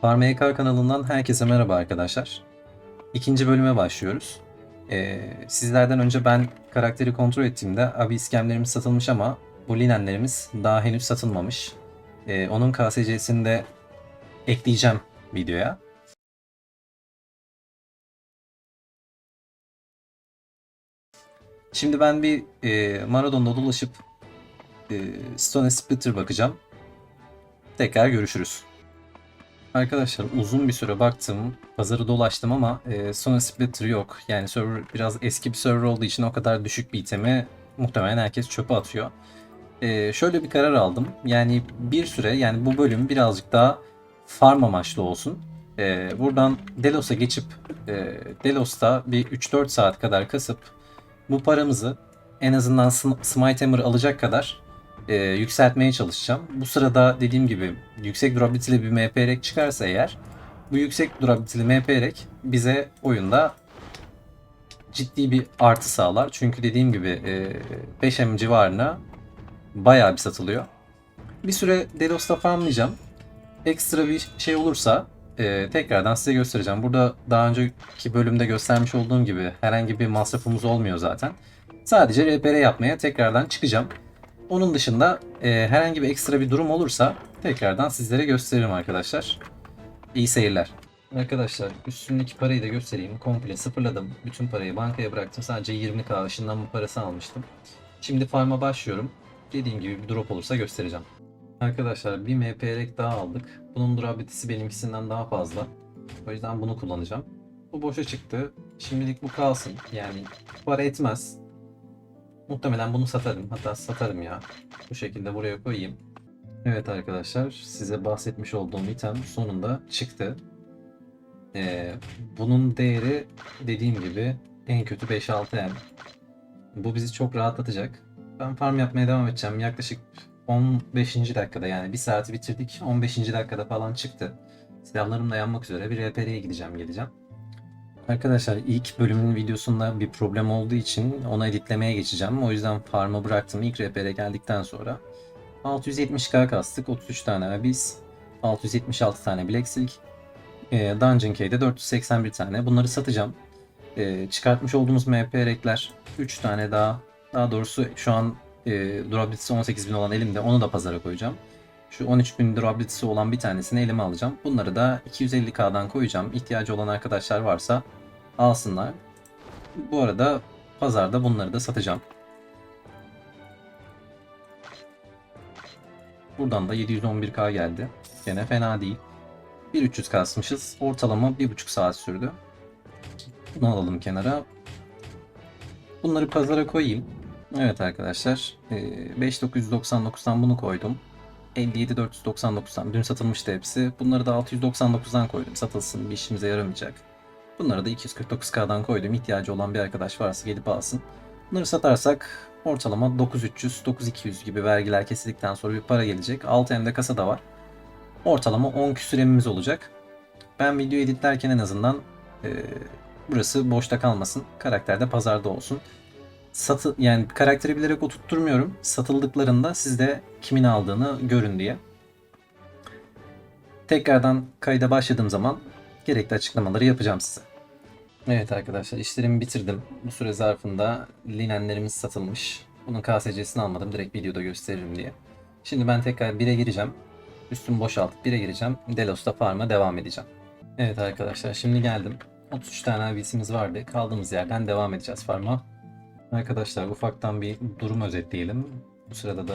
FarmEK kanalından herkese merhaba arkadaşlar. İkinci bölüme başlıyoruz. Ee, sizlerden önce ben karakteri kontrol ettiğimde abi iskemlerimiz satılmış ama bu linenlerimiz daha henüz satılmamış. Ee, onun KSC'sini de ekleyeceğim videoya. Şimdi ben bir e, Maradon'da dolaşıp e, Stone Splitter bakacağım. Tekrar görüşürüz. Arkadaşlar uzun bir süre baktım, pazarı dolaştım ama e, Sona Splitter yok. Yani server biraz eski bir server olduğu için o kadar düşük bir itemi muhtemelen herkes çöpe atıyor. E, şöyle bir karar aldım. Yani bir süre yani bu bölüm birazcık daha farm amaçlı olsun. E, buradan Delos'a geçip e, Delos'ta bir 3-4 saat kadar kasıp bu paramızı en azından Sm- Smite Hammer alacak kadar e, yükseltmeye çalışacağım. Bu sırada dediğim gibi yüksek durability'li bir MP rek çıkarsa eğer bu yüksek durability'li MP rek bize oyunda ciddi bir artı sağlar. Çünkü dediğim gibi e, 5M civarına bayağı bir satılıyor. Bir süre Delos'ta farmlayacağım. Ekstra bir şey olursa e, tekrardan size göstereceğim. Burada daha önceki bölümde göstermiş olduğum gibi herhangi bir masrafımız olmuyor zaten. Sadece RPR yapmaya tekrardan çıkacağım. Onun dışında e, herhangi bir ekstra bir durum olursa tekrardan sizlere gösteririm arkadaşlar. İyi seyirler. Arkadaşlar üstündeki parayı da göstereyim. Komple sıfırladım. Bütün parayı bankaya bıraktım. Sadece 20k ışınlanma parası almıştım. Şimdi farm'a başlıyorum. Dediğim gibi bir drop olursa göstereceğim. Arkadaşlar bir MP rek daha aldık. Bunun durability'si benimkisinden daha fazla. O yüzden bunu kullanacağım. Bu boşa çıktı. Şimdilik bu kalsın. Yani para etmez. Muhtemelen bunu satarım. Hatta satarım ya. Bu şekilde buraya koyayım. Evet arkadaşlar size bahsetmiş olduğum item sonunda çıktı. Ee, bunun değeri dediğim gibi en kötü 5-6 M. Bu bizi çok rahatlatacak. Ben farm yapmaya devam edeceğim. Yaklaşık 15. dakikada yani bir saati bitirdik. 15. dakikada falan çıktı. Silahlarım da yanmak üzere bir RPR'ye gideceğim geleceğim. Arkadaşlar ilk bölümün videosunda bir problem olduğu için onu editlemeye geçeceğim. O yüzden farm'a bıraktım. İlk RPR'e geldikten sonra 670k kastık. 33 tane Abyss, 676 tane Black Silk, e, Dungeon Key'de 481 tane. Bunları satacağım. E, çıkartmış olduğumuz MP rekler 3 tane daha. Daha doğrusu şu an e, durability'si 18.000 olan elimde. Onu da pazara koyacağım. Şu 13.000 durability'si olan bir tanesini elime alacağım. Bunları da 250k'dan koyacağım. İhtiyacı olan arkadaşlar varsa alsınlar. Bu arada pazarda bunları da satacağım. Buradan da 711k geldi. Gene fena değil. 1300 kasmışız. Ortalama 1,5 saat sürdü. Bunu alalım kenara. Bunları pazara koyayım. Evet arkadaşlar. e, 5999'dan bunu koydum. 57499'dan dün satılmıştı hepsi. Bunları da 699'dan koydum. Satılsın bir işimize yaramayacak. Bunları da 249k'dan koydum. İhtiyacı olan bir arkadaş varsa gelip alsın. Bunları satarsak ortalama 9300-9200 gibi vergiler kesildikten sonra bir para gelecek. 6M'de kasa da var. Ortalama 10 küsür emimiz olacak. Ben video editlerken en azından e, burası boşta kalmasın. Karakter de pazarda olsun. Satı, yani karakteri bilerek oturtturmuyorum. Satıldıklarında siz de kimin aldığını görün diye. Tekrardan kayda başladığım zaman gerekli açıklamaları yapacağım size. Evet arkadaşlar işlerimi bitirdim. Bu süre zarfında linenlerimiz satılmış. Bunun KSC'sini almadım. Direkt videoda gösteririm diye. Şimdi ben tekrar 1'e gireceğim. Üstümü boşaltıp 1'e gireceğim. Delos'ta farm'a devam edeceğim. Evet arkadaşlar şimdi geldim. 33 tane abisimiz vardı. Kaldığımız yerden devam edeceğiz farm'a. Arkadaşlar ufaktan bir durum özetleyelim. Bu sırada da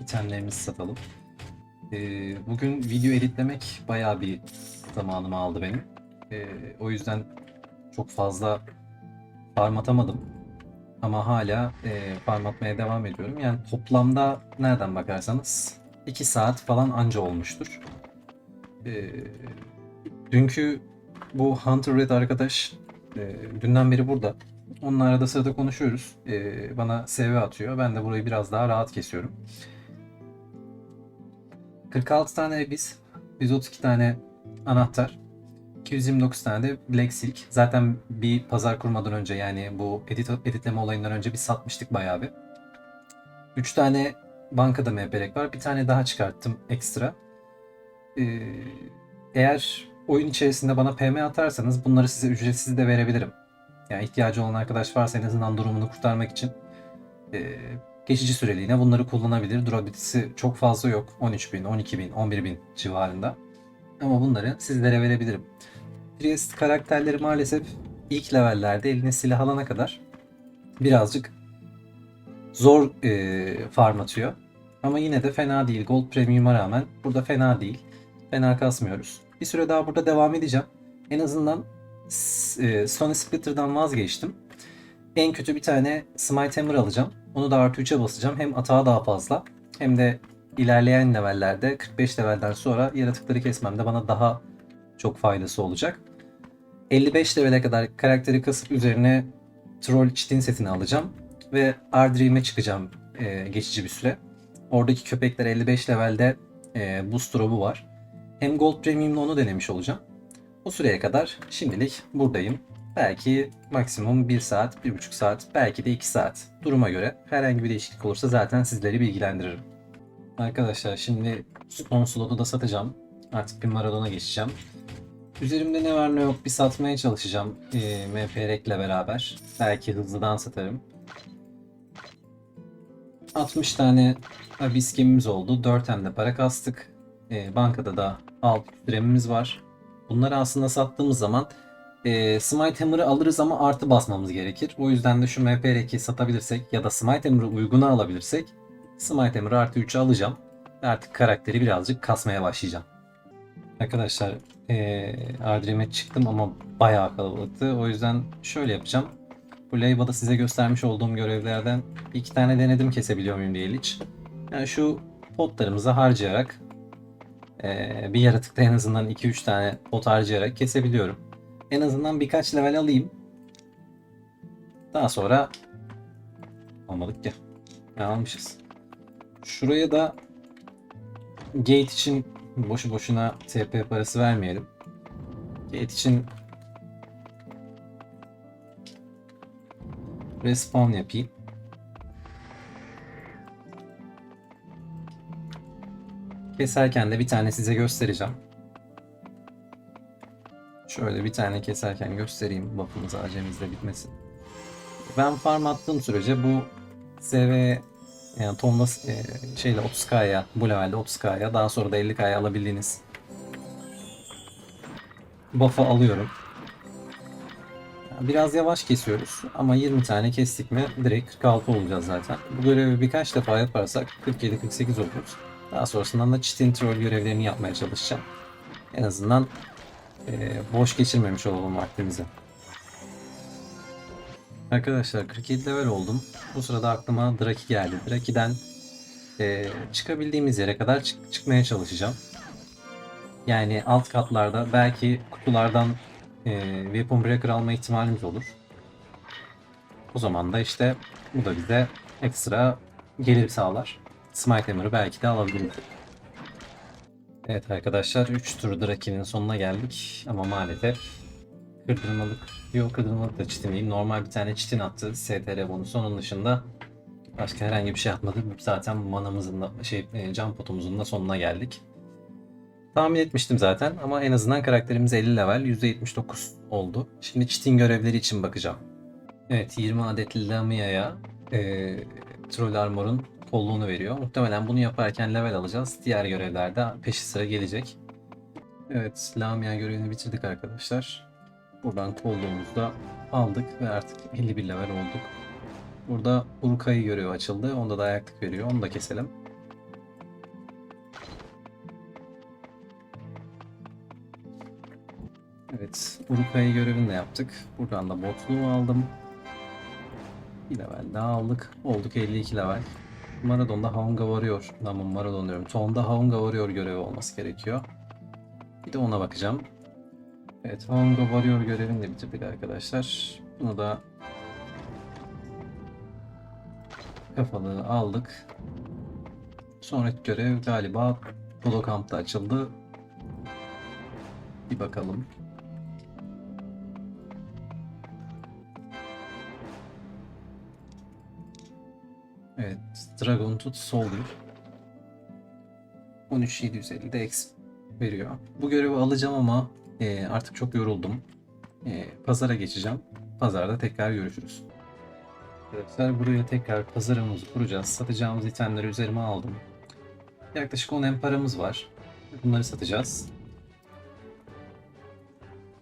itemlerimizi satalım. Ee, bugün video editlemek bayağı bir zamanımı aldı benim. Ee, o yüzden çok fazla farm atamadım. Ama hala e, farm devam ediyorum. Yani toplamda nereden bakarsanız 2 saat falan anca olmuştur. Ee, dünkü bu Hunter Red arkadaş e, dünden beri burada. Onunla arada sırada konuşuyoruz. Ee, bana SV atıyor. Ben de burayı biraz daha rahat kesiyorum. 46 tane Abyss, 132 tane anahtar, 229 tane de Black Silk. Zaten bir pazar kurmadan önce yani bu edit, editleme olayından önce bir satmıştık bayağı bir. 3 tane bankada MPRek var. Bir tane daha çıkarttım ekstra. e, eğer oyun içerisinde bana PM atarsanız bunları size ücretsiz de verebilirim. Yani ihtiyacı olan arkadaş varsa en azından durumunu kurtarmak için e, geçici süreliğine bunları kullanabilir. Durabilitesi çok fazla yok. 13.000, 12.000, 11.000 civarında. Ama bunları sizlere verebilirim. Priest karakterleri maalesef ilk levellerde eline silah alana kadar birazcık zor e, farm atıyor. Ama yine de fena değil. Gold Premium'a rağmen burada fena değil. Fena kasmıyoruz. Bir süre daha burada devam edeceğim. En azından e, Stone Splitter'dan vazgeçtim. En kötü bir tane Smite Hammer alacağım. Onu da artı 3'e basacağım. Hem atağı daha fazla hem de ilerleyen levellerde 45 levelden sonra yaratıkları kesmemde bana daha çok faydası olacak. 55 levele kadar karakteri kasıp üzerine Troll Çitin setini alacağım. Ve Ardream'e çıkacağım e, geçici bir süre. Oradaki köpekler 55 levelde e, boost drop'u var. Hem Gold Premium'la onu denemiş olacağım. O süreye kadar şimdilik buradayım. Belki maksimum 1 saat, 1,5 saat, belki de 2 saat. Duruma göre herhangi bir değişiklik olursa zaten sizleri bilgilendiririm. Arkadaşlar şimdi son slotu da satacağım. Artık bir maradona geçeceğim. Üzerimde ne var ne yok bir satmaya çalışacağım e, MPREK ile beraber. Belki hızlıdan satarım. 60 tane Abyss gemimiz oldu. 4 hem de para kastık. E, bankada da 6 liremimiz var. Bunları aslında sattığımız zaman e, Smite Hammer'ı alırız ama artı basmamız gerekir. O yüzden de şu MPREK'i satabilirsek ya da Smite Hammer'ı uyguna alabilirsek Smite Hammer'ı artı 3'e alacağım. Artık karakteri birazcık kasmaya başlayacağım. Arkadaşlar eee Ardrim'e çıktım ama bayağı kalabalıktı. O yüzden şöyle yapacağım. Bu Leyba'da size göstermiş olduğum görevlerden iki tane denedim kesebiliyor muyum diye hiç. Yani şu potlarımızı harcayarak eee, bir yaratıkta en azından 2-3 tane pot harcayarak kesebiliyorum. En azından birkaç level alayım. Daha sonra almadık ya. Ya almışız. Şuraya da Gate için boşu boşuna TP parası vermeyelim. Gate için respawn yapayım. Keserken de bir tane size göstereceğim. Şöyle bir tane keserken göstereyim buff'ımız acemizde bitmesin. Ben farm attığım sürece bu SV yani tonla e, şeyle 30k'ya bu levelde 30k'ya daha sonra da 50k'ya alabildiğiniz buff'ı alıyorum. Biraz yavaş kesiyoruz ama 20 tane kestik mi direkt 46 olacağız zaten. Bu görevi birkaç defa yaparsak 47-48 oluruz. Daha sonrasından da çitin troll görevlerini yapmaya çalışacağım. En azından e, boş geçirmemiş olalım vaktimizi. Arkadaşlar 47 level oldum. Bu sırada aklıma Draki geldi. Draki'den e, çıkabildiğimiz yere kadar çık- çıkmaya çalışacağım. Yani alt katlarda belki kutulardan e, Weapon Breaker alma ihtimalimiz olur. O zaman da işte bu da bize ekstra gelir sağlar. Smite Hammer'ı belki de alabiliriz. Evet arkadaşlar 3 tur Draki'nin sonuna geldik ama maalesef kırdırmalık yok kırdırmalık da çitin değil normal bir tane çitin attı STR bonusu onun dışında başka herhangi bir şey atmadı zaten manamızın da şey e, can potumuzun da sonuna geldik. Tahmin etmiştim zaten ama en azından karakterimiz 50 level %79 oldu. Şimdi çitin görevleri için bakacağım. Evet 20 adet Lamia'ya e, Troll Armor'un kolluğunu veriyor. Muhtemelen bunu yaparken level alacağız. Diğer görevlerde peşi sıra gelecek. Evet Lamia görevini bitirdik arkadaşlar. Buradan kolluğumuzu da aldık ve artık 51 level olduk. Burada Urukay'ı görevi açıldı. Onda da ayaklık veriyor. Onu da keselim. Evet, Urukay'ı görevini de yaptık. Buradan da botluğu aldım. Bir level daha aldık. Olduk 52 level. Maradon'da Haunga varıyor. Aman Maradon diyorum. Ton'da Haunga varıyor görevi olması gerekiyor. Bir de ona bakacağım. Evet, Haunga varıyor görevini de bitirdik arkadaşlar. Bunu da kafalığı aldık. Sonraki görev galiba Polo Camp'ta açıldı. Bir bakalım. Evet, Dragon Tooth Soldier. 13750'de X veriyor. Bu görevi alacağım ama e, artık çok yoruldum. E, pazara geçeceğim. Pazarda tekrar görüşürüz. Arkadaşlar buraya tekrar pazarımızı kuracağız. Satacağımız itemleri üzerime aldım. Yaklaşık 10 em paramız var. Bunları satacağız.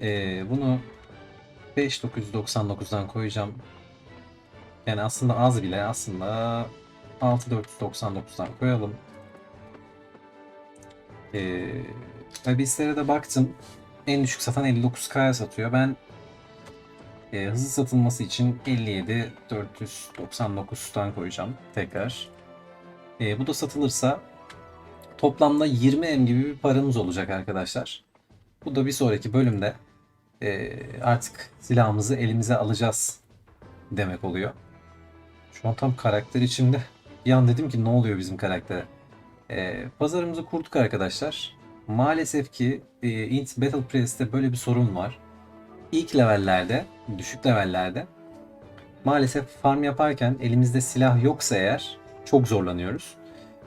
E, bunu 5999'dan koyacağım. Yani aslında az bile aslında 6499'dan koyalım. Ee, Abis'lere de baktım. En düşük satan 59K'ya satıyor. Ben e, hızlı satılması için 57 499'dan koyacağım tekrar. E, bu da satılırsa toplamda 20 M gibi bir paramız olacak arkadaşlar. Bu da bir sonraki bölümde e, artık silahımızı elimize alacağız demek oluyor. Şu an tam karakter içimde. Bir an dedim ki ne oluyor bizim karaktere? Ee, pazarımızı kurduk arkadaşlar. Maalesef ki e, Int Battle Press'te böyle bir sorun var. İlk levellerde, düşük levellerde maalesef farm yaparken elimizde silah yoksa eğer çok zorlanıyoruz.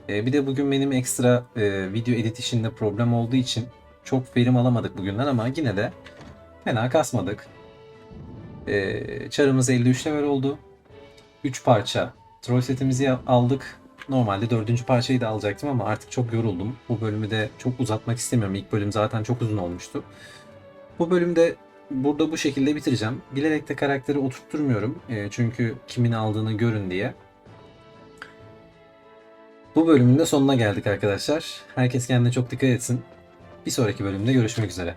Ee, bir de bugün benim ekstra e, video edit işinde problem olduğu için çok verim alamadık bugünden ama yine de fena kasmadık. Ee, çarımız 53 level oldu. 3 parça troll setimizi aldık. Normalde dördüncü parçayı da alacaktım ama artık çok yoruldum. Bu bölümü de çok uzatmak istemiyorum. İlk bölüm zaten çok uzun olmuştu. Bu bölümde burada bu şekilde bitireceğim. Bilerek de karakteri oturtturmuyorum. E, çünkü kimin aldığını görün diye. Bu bölümün de sonuna geldik arkadaşlar. Herkes kendine çok dikkat etsin. Bir sonraki bölümde görüşmek üzere.